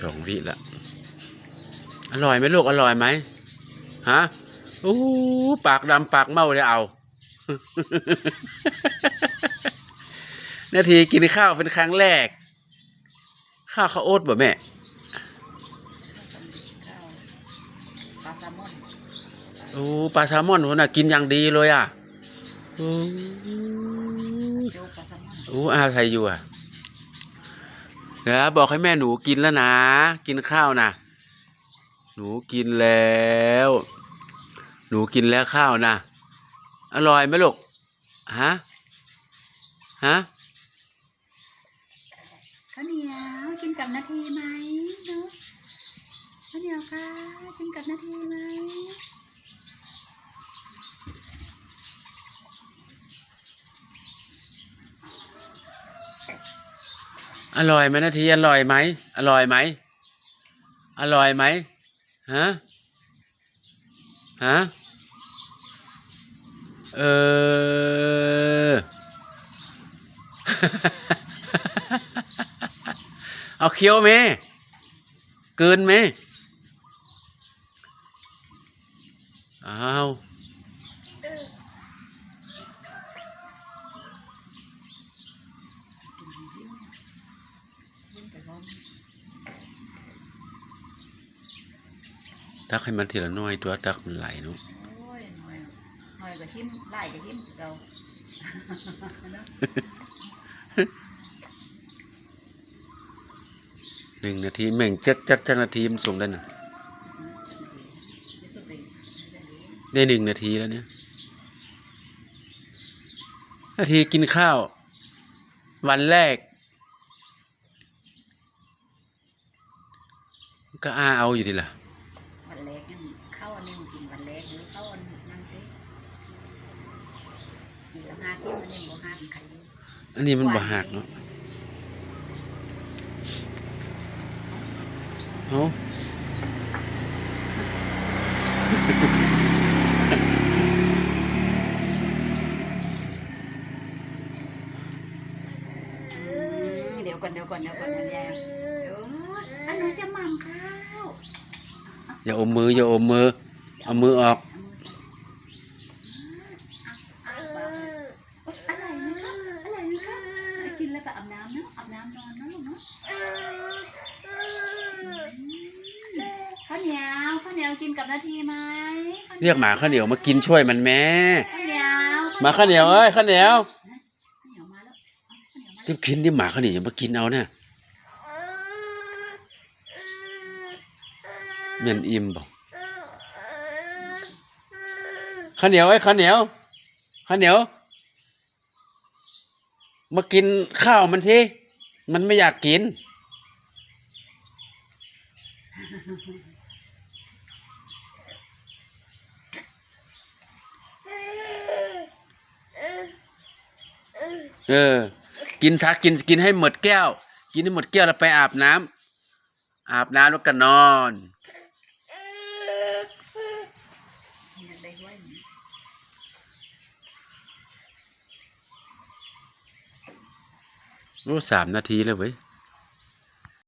สองวิละอร่อยไหมลูกอร่อยไหมฮะอู้ปากดำปากเมาเลยเอานาทีกินข้าวเป็นครั้งแรก ข้าวข้าวโอ๊ตบ่แม่ข้าวปลาแซลมอนโอ้ปลาแซลมอนคนน่ะกินอย่างดีเลยอะโอ้โจ๊กปลาแซลมอนโอ้อาใครอยู่อะ เดี๋ยวบอกให้แม่หนูกินแล้วนะ กินข้าวนะหนูกินแล้ว หนูกินแล้วข้าวนะอร่อยไหมลูกฮะฮะข้าวเหนียวกินกับนาทีไหมเนาะข้าวเหนียวค่ะกินกับนาทีไหม อร่อยไหมนาทีอร่อยไหมอร่อยไหมอร่อยไหมฮะฮะเออ เอาเคี้ยวไหมเกินไหมอ้าว กินไปพร้อม ตักให้มันทีละน้อยตัวตักมันไหลเนาะโอ้ยหน่อยหน่อยก็หิ้มไล่ก็หิ้มเราเนาะหนึ่งนาทีแม่งจักจักจักนาทีมันส่งได้น่ะได้หนึ่งนาทีแล้วเนี่ย นาทีกินข้าว วันแรก ก็อ้าเอาอยู่ดีล่ะวันแร กนั่นเข้าอันนี้มันกินวันแรกหรือเข้าอันนั่นสิกินแล้วห้าที่มันยังบ่ห้าเป็นใครอยู่อันนี้มันบ่หักเนาะเอาเดี๋ยวก่อนเดี๋ยวก่อนเดี๋ยวก่อนมันแย่เดี๋ยวอันหนูจะหมั่งข้าว อย่าอมมือ อย่าอมมือ เอามือออก กินแล้วก็อาบน้ำเนาะอาบน้ำนอนเนาะลูกเนาะข้าวเหนียวข้าวเหนียวกินกับนาทีไหมเรียกหมาข้าวเหนียวมากินช่วยมันแม่ข้าวเหนียวหมาข้าวเหนียวเอ้ยข้าวเหนียวข้าวเหนียวมาแล้วเอาข้าวเหนียวมาที่กินที่หมาข้าวเหนียวอย่ามากินเอาเนี่ย เมียนอิ่มบอกข้าวเหนียวไอ้ข้าวเหนียวข้าวเหนียว มากินข้าวมันทีมันไม่อยากกิน เออ กินซะกินกินให้หมดแก้ว กินให้หมดแก้วแล้วไปอาบน้ำอาบน้ำแล้วก็นอน อยาก ได้ด้วยรู้สามนาทีแล้วเว้ย